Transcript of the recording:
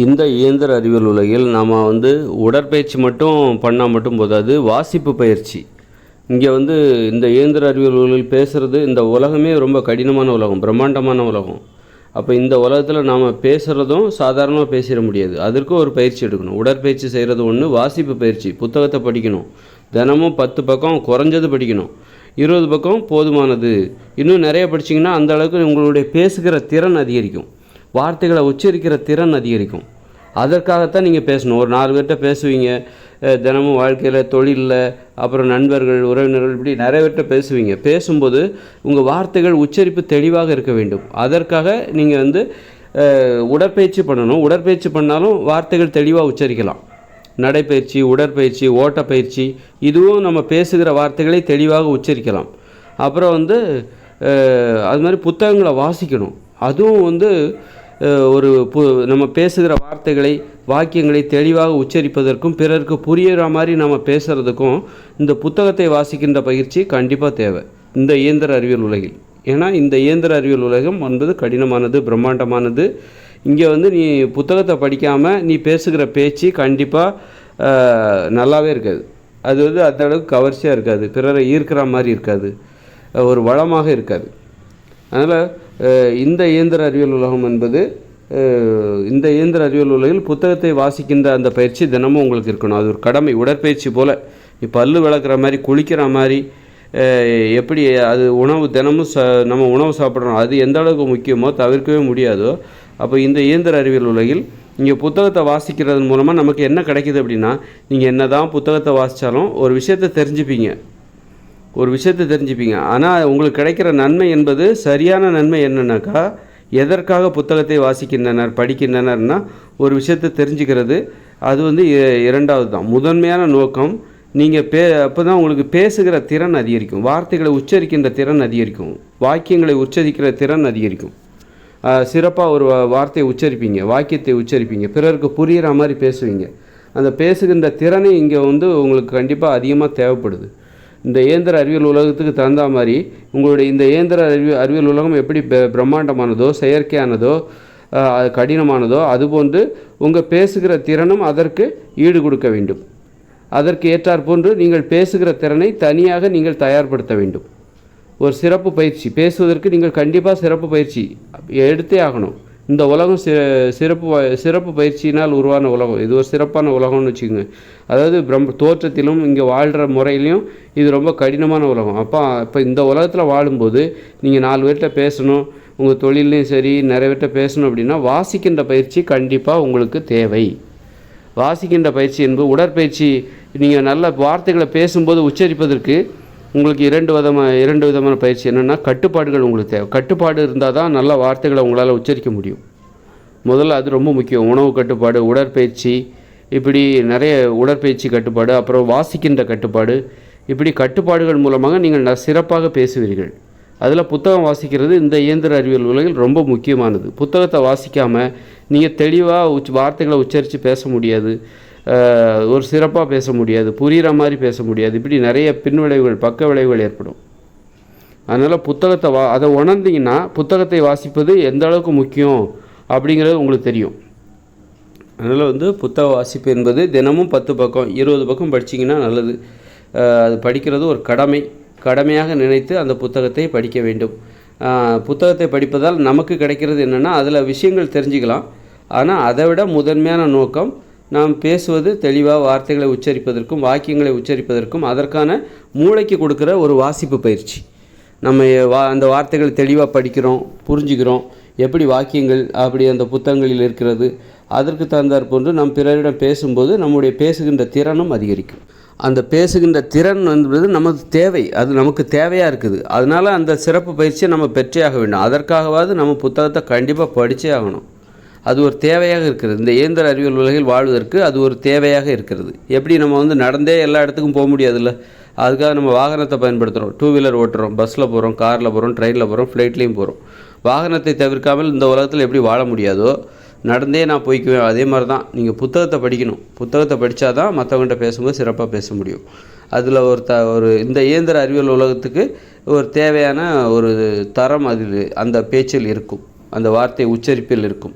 இந்த இயந்திர அறிவியல் உலகில் நாம் வந்து உடற்பயிற்சி மட்டும் பண்ணால் மட்டும் போதாது வாசிப்பு பயிற்சி. இங்கே வந்து இந்த இயந்திர அறிவியல் உலகில் பேசுகிறது இந்த உலகமே ரொம்ப கடினமான உலகம் பிரம்மாண்டமான உலகம். அப்போ இந்த உலகத்தில் நாம் பேசுகிறதும் சாதாரணமாக பேசிட முடியாது. அதற்கும் ஒரு பயிற்சி எடுக்கணும். உடற்பயிற்சி செய்கிறது ஒன்று வாசிப்பு பயிற்சி புத்தகத்தை படிக்கணும். தினமும் பத்து பக்கம் குறைஞ்சது படிக்கணும். இருபது பக்கம் போதுமானது. இன்னும் நிறைய படிச்சிங்கன்னா அந்த அளவுக்கு உங்களுடைய பேசுகிற திறன் அதிகரிக்கும். வார்த்தைகளை உச்சரிக்கிற திறன் அதிகரிக்கும். அதற்காகத்தான் நீங்கள் பேசணும். ஒரு நாலு பேர்கிட்ட பேசுவீங்க. தினமும் வாழ்க்கையில் தொழிலில் அப்புறம் நண்பர்கள் உறவினர்கள் இப்படி நிறைய பேர்கிட்ட பேசுவீங்க. பேசும்போது உங்கள் வார்த்தைகள் உச்சரிப்பு தெளிவாக இருக்க வேண்டும். அதற்காக நீங்கள் வந்து உடற்பயிற்சி பண்ணணும். உடற்பயிற்சி பண்ணாலும் வார்த்தைகள் தெளிவாக உச்சரிக்கலாம். நடைப்பயிற்சி உடற்பயிற்சி ஓட்டப்பயிற்சி இதுவும் நம்ம பேசுகிற வார்த்தைகளை தெளிவாக உச்சரிக்கலாம். அப்புறம் வந்து அது மாதிரி புத்தகங்களை வாசிக்கணும். அதுவும் வந்து ஒரு பு நம்ம பேசுகிற வார்த்தைகளை வாக்கியங்களை தெளிவாக உச்சரிப்பதற்கும் பிறருக்கு புரியிற மாதிரி நம்ம பேசுகிறதுக்கும் இந்த புத்தகத்தை வாசிக்கின்ற பயிற்சி கண்டிப்பாக தேவை. இந்த இயந்திர அறிவியல் உலகில். ஏன்னா இந்த இயந்திர அறிவியல் உலகம் என்பது கடினமானது பிரம்மாண்டமானது. இங்கே வந்து நீ புத்தகத்தை படிக்காமல் நீ பேசுகிற பேச்சு கண்டிப்பாக நல்லாவே இருக்காது. அது வந்து அந்த அளவுக்கு கவர்ச்சியாக இருக்காது. பிறரை ஈர்க்கிற மாதிரி இருக்காது. ஒரு வளமாக இருக்காது. அதனால் இந்த இயந்திர அறிவியல் உலகம் என்பது இந்த இயந்திர அறிவியல் உலகில் புத்தகத்தை வாசிக்கின்ற அந்த பயிற்சி தினமும் உங்களுக்கு இருக்கணும். அது ஒரு கடமை உடற்பயிற்சி போல். நீ பல்லு விளக்குற மாதிரி குளிக்கிற மாதிரி எப்படி அது உணவு தினமும் ச நம்ம உணவு சாப்பிட்றோம் அது எந்த அளவுக்கு முக்கியமோ தவிர்க்கவே முடியாதோ அப்போ இந்த இயந்திர அறிவியல் உலகில் நீங்கள் புத்தகத்தை வாசிக்கிறதன் மூலமாக நமக்கு என்ன கிடைக்குது அப்படின்னா நீங்கள் என்ன தான் புத்தகத்தை வாசித்தாலும் ஒரு விஷயத்தை தெரிஞ்சுப்பீங்க. ஒரு விஷயத்தை தெரிஞ்சுப்பீங்க. ஆனால் உங்களுக்கு கிடைக்கிற நன்மை என்பது சரியான நன்மை என்னன்னாக்கா எதற்காக புத்தகத்தை வாசிக்கின்றனர் படிக்கின்றனர்னா ஒரு விஷயத்தை தெரிஞ்சுக்கிறது. அது வந்து இ- இரண்டாவது தான் முதன்மையான நோக்கம் நீங்கள் பே அப்போ தான் உங்களுக்கு பேசுகிற திறன் அதிகரிக்கும். வார்த்தைகளை உச்சரிக்கின்ற திறன் அதிகரிக்கும். வாக்கியங்களை உச்சரிக்கிற திறன் அதிகரிக்கும். சிறப்பாக ஒரு வார்த்தையை உச்சரிப்பீங்க. வாக்கியத்தை உச்சரிப்பீங்க. பிறருக்கு புரிகிற மாதிரி பேசுவீங்க. அந்த பேசுகின்ற திறனை இங்கே வந்து உங்களுக்கு கண்டிப்பாக அதிகமாக தேவைப்படுது. இந்த இயந்திர அறிவியல் உலகத்துக்கு தகுந்த மாதிரி உங்களுடைய இந்த இயந்திர அறிவி அறிவியல் உலகம் எப்படி பிரம்மாண்டமானதோ செயற்கையானதோ கடினமானதோ அதுபோன்று உங்கள் பேசுகிற திறனும் அதற்கு ஈடு கொடுக்க வேண்டும். அதற்கு ஏற்றாற்போன்று நீங்கள் பேசுகிற திறனை தனியாக நீங்கள் தயார்படுத்த வேண்டும். ஒரு சிறப்பு பயிற்சி பேசுவதற்கு நீங்கள் கண்டிப்பாக சிறப்பு பயிற்சி எடுத்தே ஆகணும். இந்த உலகம் சி சிறப்பு சிறப்பு பயிற்சியினால் உருவான உலகம். இது ஒரு சிறப்பான உலகம்னு வச்சுக்கோங்க. அதாவது பிரம் தோற்றத்திலும் இங்கே வாழ்கிற முறையிலையும் இது ரொம்ப கடினமான உலகம். அப்போ இப்போ இந்த உலகத்தில் வாழும்போது நீங்கள் நாலு பேர்கிட்ட பேசணும் உங்கள் தொழிலையும் சரி நிறைய பேர்கிட்ட பேசணும் அப்படின்னா வாசிக்கின்ற பயிற்சி கண்டிப்பாக உங்களுக்கு தேவை. வாசிக்கின்ற பயிற்சி என்பது உடற்பயிற்சி. நீங்கள் நல்ல வார்த்தைகளை பேசும்போது உச்சரிப்பதற்கு உங்களுக்கு இரண்டு விதமான இரண்டு விதமான பயிற்சி என்னென்னா கட்டுப்பாடுகள் உங்களுக்கு தேவை. கட்டுப்பாடு இருந்தால் தான் நல்ல வார்த்தைகளை உங்களால் உச்சரிக்க முடியும். முதல்ல அது ரொம்ப முக்கியம். உணவு கட்டுப்பாடு உடற்பயிற்சி இப்படி நிறைய உடற்பயிற்சி கட்டுப்பாடு அப்புறம் வாசிக்கின்ற கட்டுப்பாடு. இப்படி கட்டுப்பாடுகள் மூலமாக நீங்கள் சிறப்பாக பேசுவீர்கள். அதில் புத்தகம் வாசிக்கிறது இந்த இயந்திர அறிவியல் உலகில் ரொம்ப முக்கியமானது. புத்தகத்தை வாசிக்காமல் நீங்கள் தெளிவாக உச் வார்த்தைகளை உச்சரித்து பேச முடியாது. ஒரு சிறப்பாக பேச முடியாது புரிகிற மாதிரி பேச முடியாது. இப்படி நிறைய பின்விளைவுகள் பக்க விளைவுகள் ஏற்படும். அதனால் புத்தகத்தை வா அதை உணர்ந்தீங்கன்னா புத்தகத்தை வாசிப்பது எந்த அளவுக்கு முக்கியம் அப்படிங்கிறது உங்களுக்கு தெரியும். அதனால் வந்து புத்தக வாசிப்பு என்பது தினமும் பத்து பக்கம் இருபது பக்கம் படிச்சிங்கன்னா நல்லது. அது படிக்கிறது ஒரு கடமை. கடமையாக நினைத்து அந்த புத்தகத்தை படிக்க வேண்டும். புத்தகத்தை படிப்பதால் நமக்கு கிடைக்கிறது என்னென்னா அதில் விஷயங்கள் தெரிஞ்சுக்கலாம். ஆனால் அதை விட முதன்மையான நோக்கம் நாம் பேசுவது தெளிவாக வார்த்தைகளை உச்சரிப்பதற்கும் வாக்கியங்களை உச்சரிப்பதற்கும் அதற்கான மூளைக்கு கொடுக்குற ஒரு வாசிப்பு பயிற்சி. நம்ம வா அந்த வார்த்தைகள் தெளிவாக படிக்கிறோம் புரிஞ்சுக்கிறோம். எப்படி வாக்கியங்கள் அப்படி அந்த புத்தகங்களில் இருக்கிறது அதற்கு தகுந்தாற் போன்று நம் பிறரிடம் பேசும்போது நம்முடைய பேசுகின்ற திறனும் அதிகரிக்கும். அந்த பேசுகின்ற திறன் என்பது நமக்கு தேவை அது நமக்கு தேவையாக இருக்குது. அதனால் அந்த சிறப்பு பயிற்சியை நம்ம பெற்றே ஆக வேண்டும். அதற்காகவாவது நம்ம புத்தகத்தை கண்டிப்பாக படித்தே ஆகணும். அது ஒரு தேவையாக இருக்கிறது. இந்த இயந்திர அறிவியல் உலகில் வாழ்வதற்கு அது ஒரு தேவையாக இருக்கிறது. எப்படி நம்ம வந்து நடந்தே எல்லா இடத்துக்கும் போக முடியாதுல்ல? அதுக்காக நம்ம வாகனத்தை பயன்படுத்துகிறோம் டூ வீலர் ஓட்டுறோம். பஸ்ஸில் போகிறோம் காரில் போகிறோம் ட்ரெயினில் போகிறோம் ஃப்ளைட்லேயும் போகிறோம் வாகனத்தை தவிர்க்காமல் இந்த உலகத்தில் எப்படி வாழ முடியாதோ நடந்தே நான் போய்க்குவேன். அதே மாதிரி தான் நீங்கள் புத்தகத்தை படிக்கணும். புத்தகத்தை படித்தா தான் மற்றவங்கள்ட்ட பேசும்போது சிறப்பாக பேச முடியும். அதில் ஒரு த ஒரு இந்த இயந்திர அறிவியல் உலகத்துக்கு ஒரு தேவையான ஒரு தரம் அதில் அந்த பேச்சில் இருக்கும். அந்த வார்த்தை உச்சரிப்பில் இருக்கும்.